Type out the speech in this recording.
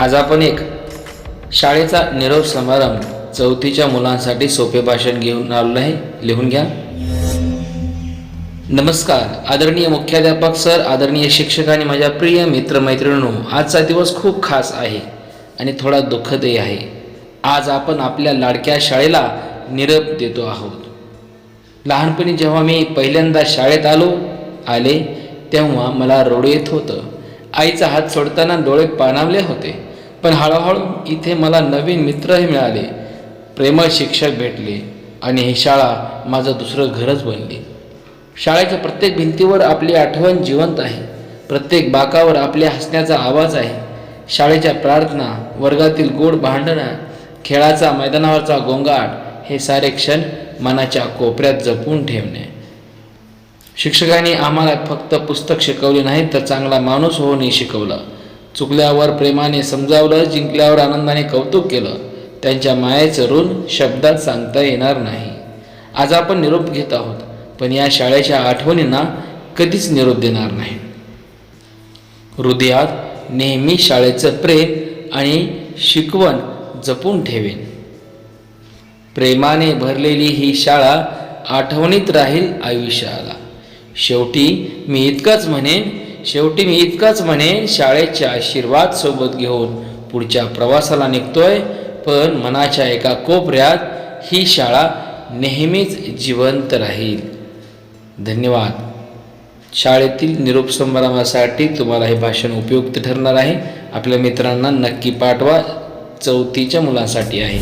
आज आपण एक शाळेचा निरोप समारंभ चौथीच्या मुलांसाठी सोपे भाषण घेऊन आलेलो आहे. लिहून घ्या. नमस्कार. आदरणीय मुख्याध्यापक सर आदरणीय शिक्षक आणि माझ्या प्रिय मित्रमैत्रिणींनो आजचा दिवस खूप खास आहे आणि थोडा दुःखदही आहे. आज आपण आपल्या लाडक्या शाळेला निरोप देतो आहोत. लहानपणी जेव्हा मी पहिल्यांदा शाळेत आलो आले तेव्हा मला रडू येत होतं. आईचा हात सोडताना डोळे पाणावले होते. पण हळूहळू इथे मला नवीन मित्रही मिळाले. प्रेमळ शिक्षक भेटले आणि ही शाळा माझं दुसरं घरच बनली. शाळेच्या प्रत्येक भिंतीवर आपली आठवण जिवंत आहे. प्रत्येक बाकावर आपल्या हसण्याचा आवाज आहे. शाळेच्या प्रार्थना वर्गातील गोड भांडणं खेळाचा मैदानावरचा गोंगाट हे सारे क्षण मनाच्या कोपऱ्यात जपून ठेवणे. शिक्षकांनी आम्हाला फक्त पुस्तक शिकवले नाही तर चांगला माणूस होऊनही शिकवलं. चुकल्यावर प्रेमाने समजावलं जिंकल्यावर आनंदाने कौतुक केलं. त्यांच्या मायेचं ऋण शब्दात सांगता येणार नाही. आज आपण निरोप घेत आहोत पण या शाळेच्या आठवणींना कधीच निरोप देणार नाही. हृदयात नेहमी शाळेचं प्रेम आणि शिकवण जपून ठेवेन. प्रेमाने भरलेली ही शाळा आठवणीत राहील आयुष्याला. शेवटी मी इतकंच म्हणेन शेवटी मी इतकंच म्हणेन शाळेचे आशीर्वाद सोबत घेऊन पुढच्या प्रवासाला निघतोय पण मनाच्या एका कोपऱ्यात ही शाळा नेहमीच जिवंत राहील. धन्यवाद. शाळेतील निरोप समारंभासाठी तुम्हाला हे भाषण उपयुक्त ठरणार आहे. आपल्या मित्रांना नक्की पाठवा. चौथीच्या मुलांसाठी आहे.